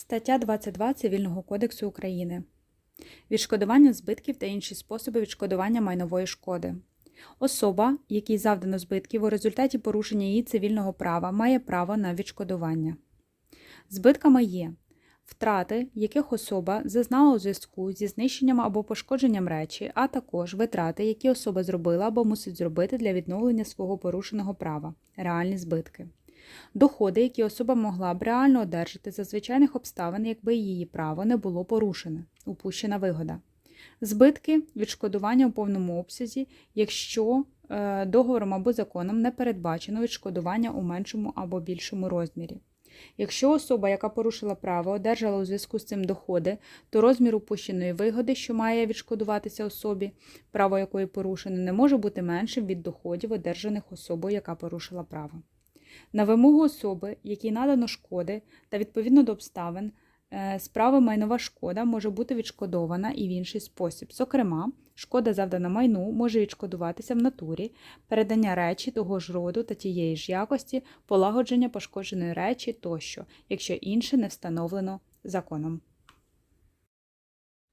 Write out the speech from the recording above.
Стаття 22 Цивільного кодексу України. Відшкодування збитків та інші способи відшкодування майнової шкоди. Особа, якій завдано збитків у результаті порушення її цивільного права, має право на відшкодування. Збитками є втрати, яких особа зазнала у зв'язку зі знищенням або пошкодженням речі, а також витрати, які особа зробила або мусить зробити для відновлення свого порушеного права, реальні збитки. Доходи, які особа могла б реально одержати за звичайних обставин, якби її право не було порушене, упущена вигода. Збитки відшкодування у повному обсязі, якщо е, договором або законом не передбачено відшкодування у меншому або більшому розмірі. Якщо особа, яка порушила право, одержала у зв'язку з цим доходи, то розмір упущеної вигоди, що має відшкодуватися особі, право якої порушено, не може бути меншим від доходів, одержаних особою, яка порушила право. На вимогу особи, якій надано шкоди та відповідно до обставин, е, справи майнова шкода може бути відшкодована і в інший спосіб. Зокрема, шкода завдана майну може відшкодуватися в натурі, передання речі того ж роду та тієї ж якості, полагодження пошкодженої речі тощо, якщо інше не встановлено законом.